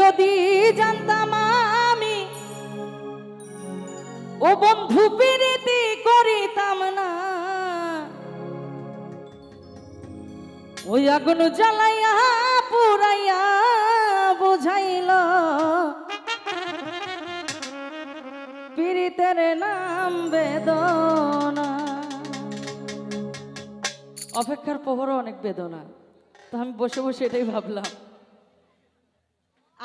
যদি জানতাম আমি, ও বন্ধু প্রীতি করিতাম না। ওই আগুন জ্বালাইয়া, পুরাইয়া বুঝাইল পীড়িতের নাম বেদনা। অপেক্ষার প্রহরও অনেক বেদনা। তো আমি বসে বসে এটাই ভাবলাম।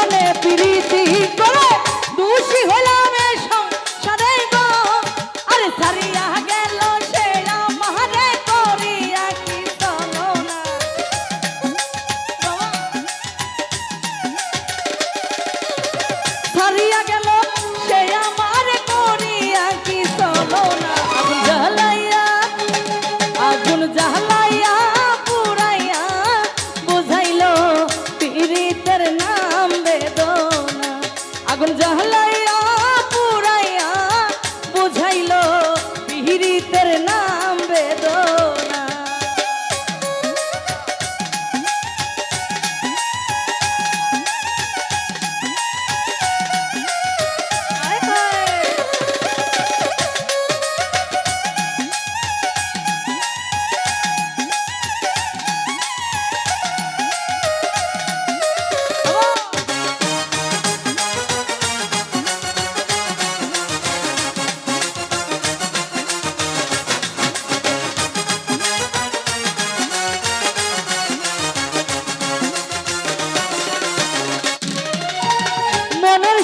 মনে প্রীতি করো আগুন জাহালা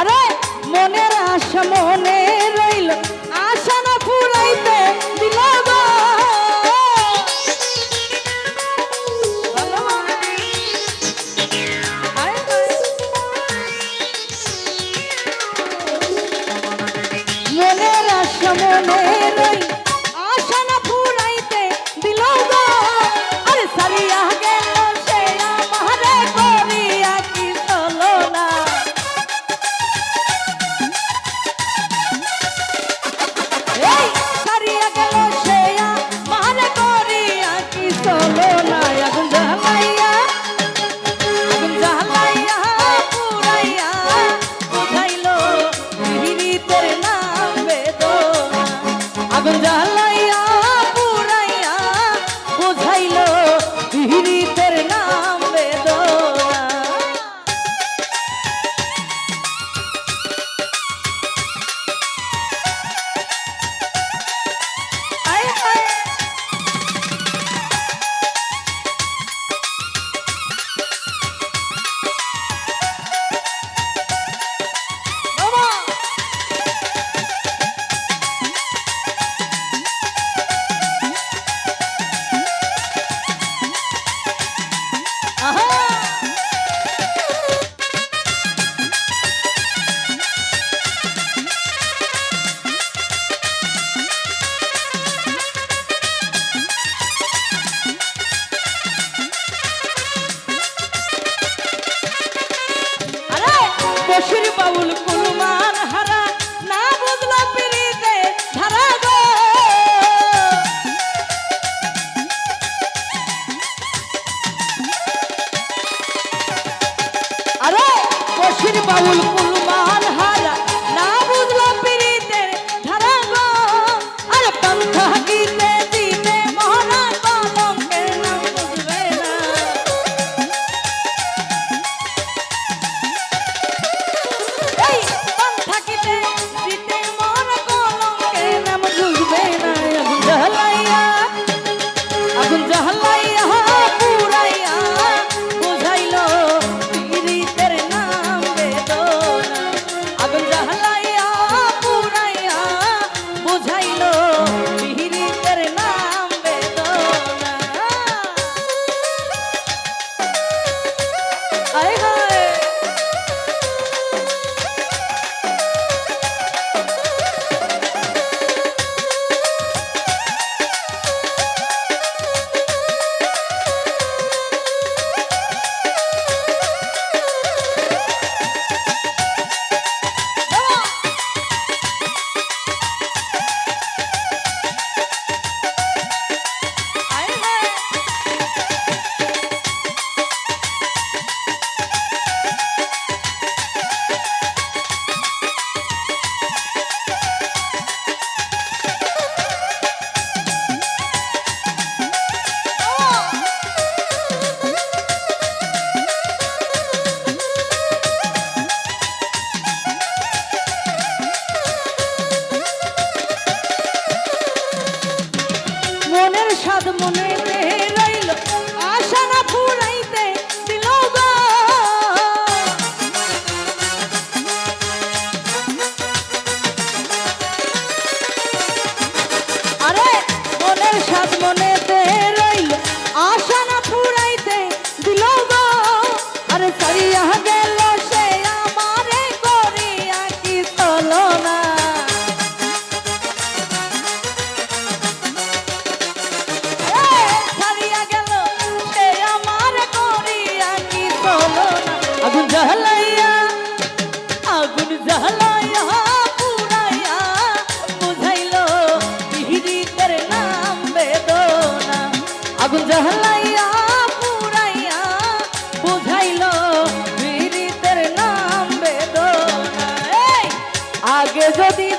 আরে মনের আশা মনে রইল আশা না পুরাইতে দিল মনের আশা মনে রইল